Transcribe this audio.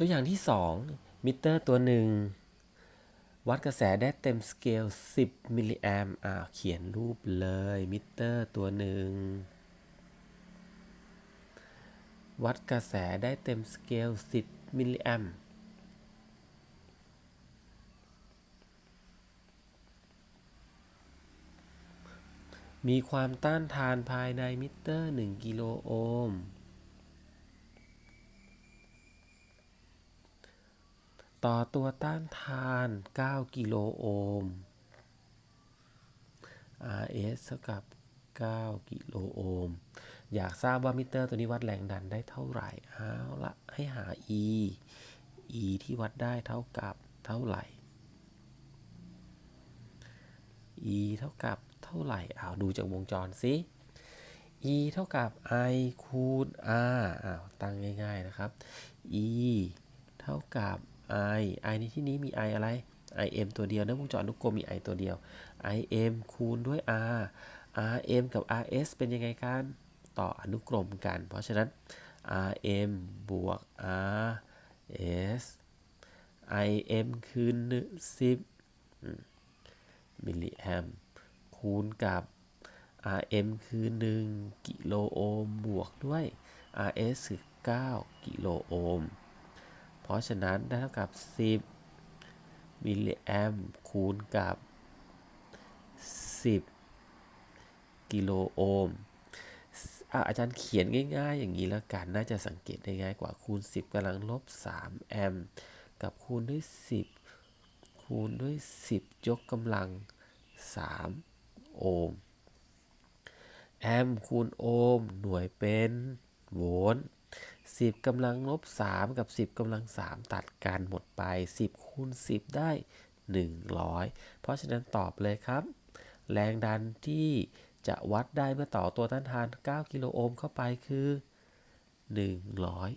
ตัวอย่างที่ 2 มิเตอร์ตัวหนึ่ง วัดกระแสได้เต็มสเกล 10 มิลลิแอมอ่าเขียนรูปเลย มิเตอร์ตัวหนึ่ง วัดกระแสได้เต็มสเกล 10 มิลลิแอมมีความต้านทานภายในมิเตอร์ 1 กิโลโอห์ม ต่อตัวต้านทาน 9 กิโลโอห์ม RS เท่ากับ 9 กิโลโอห์ม อยากทราบว่ามิเตอร์ตัวนี้วัดแรงดันได้เท่าไหร่ เอาละให้หา E E ที่วัดได้เท่ากับเท่าไหร่ E เท่ากับเท่าไหร่ เอาดูจากวงจรสิ E เท่ากับ I คูณ R อ้าวตั้งง่าย ๆ นะครับ E เท่ากับ I I ในที่นี้มี I อะไร IM ตัวเดียวนะวงจรลูกกลมมี I ตัวเดียว IM คูณด้วย R RM กับ RS เป็นยังไงกันต่ออนุกรมกัน เพราะฉะนั้น RM บวก RS IM คือ10มิลลิแอมคูณกับ RM คือ 1 กิโลโอห์มบวกด้วย RS คือ 9 กิโลโอห์ม เพราะฉะนั้นได้เท่ากับ 10 มิลลิแอมคูณกับ 10 กิโลโอห์มอะอาจารย์เขียนง่าย ๆ อย่างนี้แล้วกัน น่าจะสังเกตได้ง่ายกว่าคูณ 10กำลังลบ 3 แอมป์กับคูณด้วย 10 คูณด้วย 10 ยกกำลัง 3 โอห์ม แอมป์คูณโอห์มหน่วยเป็น โวลต์10กำลังลบ3กับ 10กำลัง 3 ตัดกันหมดไป 10คูณ10 ได้ 100 เพราะฉะนั้นตอบเลยครับ แรงดันที่จะวัดได้เมื่อต่อตัวต้านทาน 9 กิโลโอห์มเข้าไปคือ 100